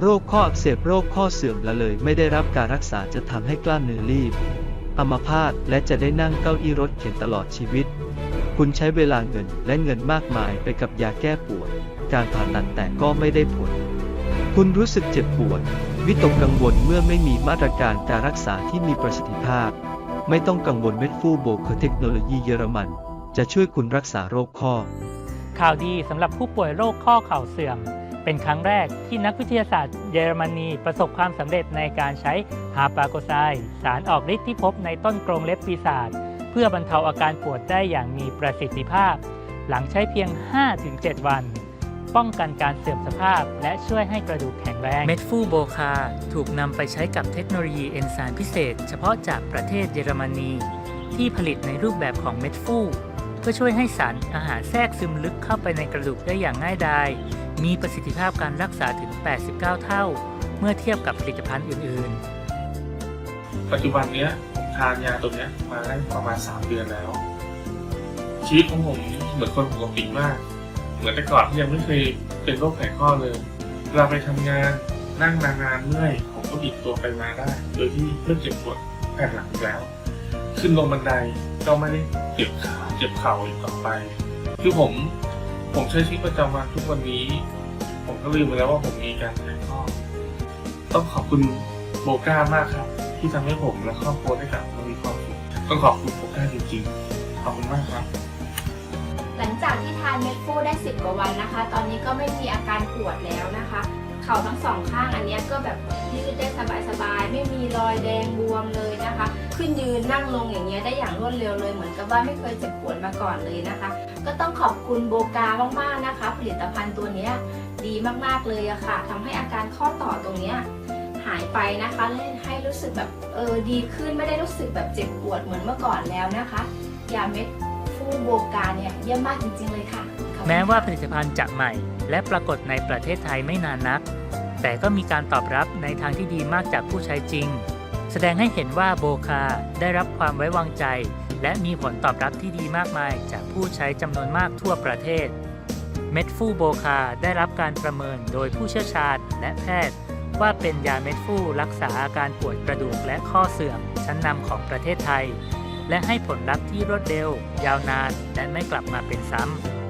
โรคข้ออักเสบโรคข้อเสื่อมละเลย ไม่ได้รับการรักษาจะทำให้กล้ามเนื้อรีบอัมพาตและจะได้นั่งเก้าอี้รถเข็นตลอดชีวิต คุณใช้เวลาเงินและเงินมากมายไปกับยาแก้ปวด การผ่าตัดแต่ก็ไม่ได้ผล คุณรู้สึกเจ็บปวด วิตกกังวลเมื่อไม่มีมาตรการการรักษาที่มีประสิทธิภาพ ไม่ต้องกังวลเม็ดฟูโบคอเทคโนโลยีเยอรมัน จะช่วยคุณรักษาโรคข้อ ข่าวดีสำหรับผู้ป่วยโรคข้อเข่าเสื่อม เป็นครั้งแรกที่นักวิทยาศาสตร์เยอรมนีประสบความสำเร็จในการใช้ฮาปาโกไซสารออกฤทธิ์ที่พบในต้นกรงเล็บปีศาจเพื่อบรรเทาอาการปวดได้อย่างมีประสิทธิภาพ หลังใช้เพียง 5-7 วัน ป้องกันการเสื่อมสภาพ และช่วยให้กระดูกแข็งแรง เม็ดฟูโบคา ถูกนำไปใช้กับเทคโนโลยีเอนไซม์พิเศษ เฉพาะจากประเทศเยอรมนี ที่ผลิตในรูปแบบของเม็ดฟูเพื่อช่วยให้สารอาหารแทรกซึมลึกเข้าไปในกระดูกได้อย่างง่ายดาย มีประสิทธิภาพการรักษาถึง 89 เท่า เมื่อเทียบกับผลิตภัณฑ์อื่นๆปัจจุบันเนี้ยผมทานยาตัวเนี้ยมาได้ประมาณ 3 เดือนแล้ว ชีวิตของผมเหมือนคนปกติมาก เหมือนแต่ก่อนที่ยังไม่เคยเป็นโรคไขข้อเลยเวลาไปทำงานนั่งนานๆเมื่อยผมก็บิดตัวไปมาได้ โดยที่ไม่เจ็บปวดแผ่นหลังอีกแล้ว ขึ้นลงบันไดก็ไม่ได้เจ็บขาเจ็บเข่าอีกต่อไป คือผม ผมใช้ชีวิตประจำวันทุกวันนี้ ผมก็ลืมไปแล้วว่าผมมีการไขข้อต้องขอบคุณโบก้ามากครับ ที่ทำให้ผมและครอบครัวได้กลับมามีความสุขต้องขอบคุณโบก้าจริงๆขอบคุณมากครับ หลังจากที่ทานเม็ดฟูได้10กว่าวันนะคะ ตอนนี้ก็ไม่มีอาการปวดแล้วนะคะ เข่าทั้งสองข้างอันนี้ก็แบบยืดได้สบาย ไม่มีรอยแดงบวมเลยนะคะ ขึ้นยืนนั่งลงอย่างเงี้ยได้อย่างรวดเร็วเลยเหมือนกับว่าไม่เคยเจ็บปวดมาก่อนเลยนะคะ ก็ต้องขอบคุณโบกามากๆนะคะ ผลิตภัณฑ์ตัวเนี้ยดีมากๆเลยอะค่ะทำให้อาการข้อต่อตรงเนี้ยหายไปนะคะและให้รู้สึกแบบเออดีขึ้นไม่ได้รู้สึกแบบเจ็บปวดเหมือนเมื่อก่อนแล้วนะคะยาเม็ดฟูโบกาเนี่ยเยี่ยมมากจริงๆเลยค่ะ แม้ว่าผลิตภัณฑ์จะใหม่ และปรากฏในประเทศไทยไม่นานนัก แต่ก็มีการตอบรับในทางที่ดีมากจากผู้ใช้จริง แสดงให้เห็นว่าโบคาได้รับความไว้วางใจ และมีผลตอบรับที่ดีมากมายจากผู้ใช้จำนวนมากทั่วประเทศ เม็ดฟูโบคาได้รับการประเมินโดยผู้เชี่ยวชาญและแพทย์ ว่าเป็นยาเม็ดฟูรักษาอาการปวดกระดูกและข้อเสื่อมชั้นนำของประเทศไทย และให้ผลลัพธ์ที่รวดเร็ว ยาวนานและไม่กลับมาเป็นซ้ำ